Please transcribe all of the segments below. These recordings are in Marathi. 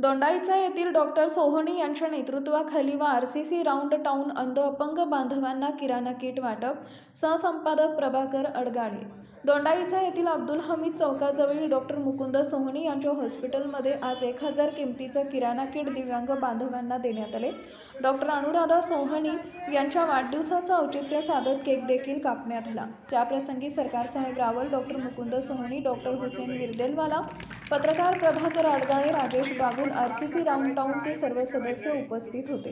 दोंडाईचा येथील डॉक्टर सोहणी यांच्या नेतृत्वाखाली व R C C round town अंध अपंग बांधवांना किराणा किट वाटप सहसंपादक प्रभाकर अडगाळे दोंडाईचा येथील अब्दुल हमीद चौकाजवळील डॉक्टर मुकुंद सोहणी यांच्या हॉस्पिटलमध्ये आज एक हजार किमतीचं किराणा किट दिव्यांग बांधवांना देण्यात आले. डॉक्टर अनुराधा सोहणी यांच्या वाढदिवसाचं औचित्य साधत केक देखील कापण्यात आला. त्याप्रसंगी सरकार साहेब रावल डॉक्टर मुकुंद सोहणी डॉक्टर हुसेन विरदेलवाला पत्रकार Prabhakar Adgale Rajesh Bagul R C C round टाऊनचे सर्व सदस्य उपस्थित होते.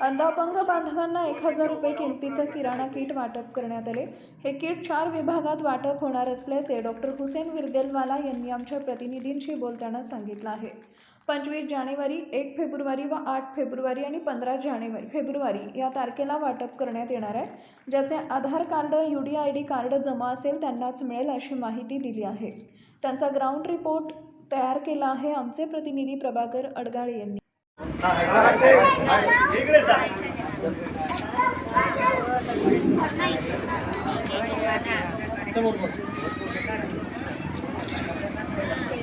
अंधापंग बांधवांना एक हजार रुपये किमतीचं किराणा किट वाटप करण्यात आले. हे किट चार विभागात वाटप होणार असल्याचे डॉक्टर हुसेन विरदेलवाला यांनी आमच्या प्रतिनिधींशी बोलताना सांगितलं आहे पंचवीस जानेवारी एक फेब्रुवारी व आठ फेब्रुवारी आणि पंधरा जानेवारी फेब्रुवारी या तारखेला वाटप करण्यात येणार आहे ज्याचे Aadhaar card U D I D card जमा असेल त्यांनाच मिळेल अशी माहिती दिली आहे त्यांचा ग्राउंड रिपोर्ट तयार केला आहे आमचे प्रतिनिधी प्रभाकर अडगाळे यांनी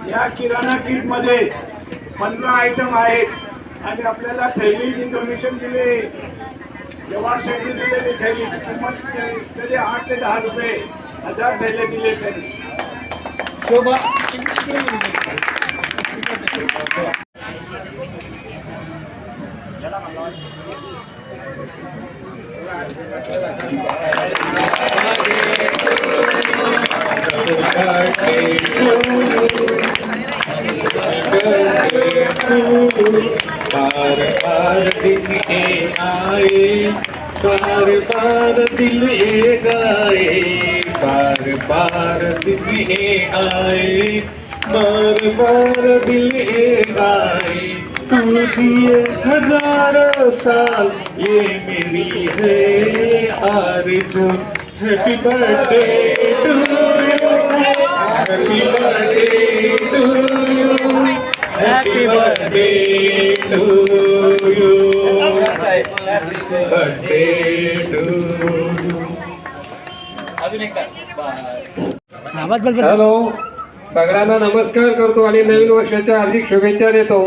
या किराणा किटमध्ये पंधरा आयटम आहेत. आणि आपल्याला थैली इन्फॉर्मेशन दिले. जवानसाठी दिलेली थैलीची किंमत त्याचे आठ ते दहा रुपये. हजार थैले दिले त्यांनी बार बार दिन ये आए बार बार दिल ये गाए बार बार दिन ये आए। बार बार दिल ये गाए तू जिए हज़ारों साल ये मेरी है आरज़ू happy birthday to you happy birthday to Happy birthday to you. Birthday to you. Hello सगळ्यांना नमस्कार करतो आणि नवीन वर्षाच्या हार्दिक शुभेच्छा देतो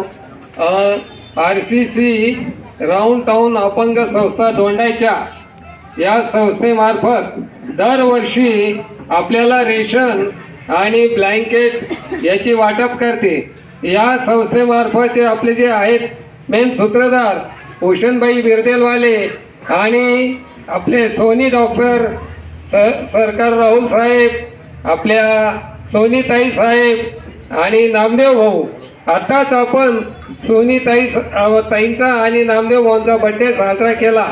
R C C round town अपंग संस्था दोंडायच्या या संस्थेमार्फत दरवर्षी आपल्याला रेशन आणि ब्लँकेट याची वाटप करते या संस्थेमार्फतचे आपले जे आहेत मेन सूत्रधार भूषणबाई बिरदेलवाले आणि आपले सोनी डॉक्टर स सरकार राहुल साहेब आपल्या सोनीताई साहेब आणि नामदेव भाऊ. आताच आपण सोनीताई ताईंचा आणि नामदेव भाऊंचा बड्डे साजरा केला.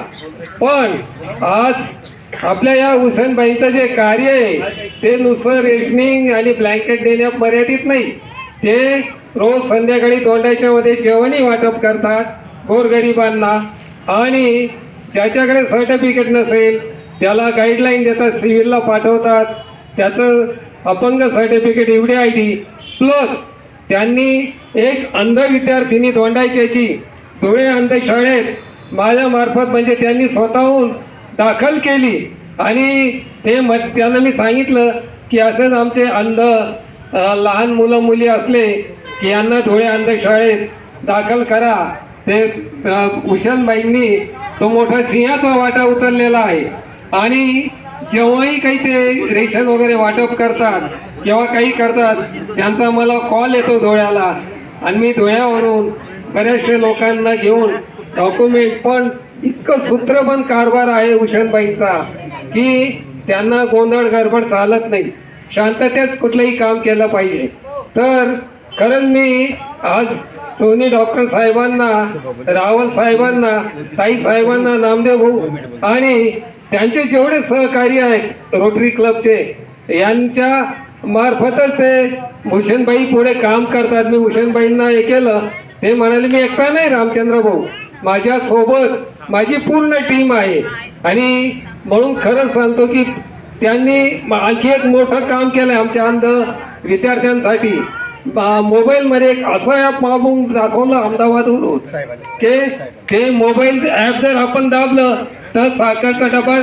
पण आज आपल्या या हुसेनबाईंचं जे कार्य आहे ते नुसतं रेशनिंग आणि ब्लँकेट देण्यात मर्यादित नाही. ते रोज संध्याकाळी तोंडाच्यामध्ये जेवणही वाटप करतात गोरगरिबांना. आणि ज्याच्याकडे सर्टिफिकेट नसेल त्याला गाईडलाईन देतात सिव्हिलला पाठवतात. त्याचं अपंग सर्टिफिकेट एवढी आय डी प्लस त्यांनी एक अंध विद्यार्थिनी दोंडायच्याची धुळे अंधशाळेत माझ्यामार्फत म्हणजे त्यांनी स्वतःहून दाखल केली. आणि ते म त्यांना मी सांगितलं की असंच आमचे अंध लहान मुलं मुली असले की यांना धुळे अंधशाळेत दाखल करा. ते अ, भूषणबाईंनी तो मोठा सिंहाचा वाटा उचललेला आहे. आणि जेव्हाही काही ते रेशन वगैरे वाटप करतात किंवा काही करतात त्यांचा मला कॉल येतो धुळ्याला. आणि मी धुळ्यावरून बऱ्याचशा लोकांना घेऊन डॉक्युमेंट पण इतकं सूत्रबंद कारभार आहे भूषणबाईंचा की त्यांना गोंधळ गडबड चालत नाही. शांततेत कुठलंही काम केलं पाहिजे. तर खरंच मी आज सोनी डॉक्टर साहेबांना रावल साहेबांना ताई साहेबांना नामदेव भाऊ आणि त्यांचे जेवढे सहकारी आहेत रोटरी क्लबचे यांच्या मार्फतच ते भूषणबाई पुढे काम करतात. मी भूषणबाईंना हे केलं. ते म्हणाले मी एकटा नाही रामचंद्र भाऊ. माझ्यासोबत माझी पूर्ण टीम आहे. आणि म्हणून खरंच सांगतो की त्यांनी आणखी एक मोठं काम केलं आहे आमच्या अंध विद्यार्थ्यांसाठी. मोबाईलमध्ये एक असं ॲप मागून दाखवलं अहमदाबादवरून की ते मोबाईल ॲप जर आपण दाबलं तर साखरचा डबा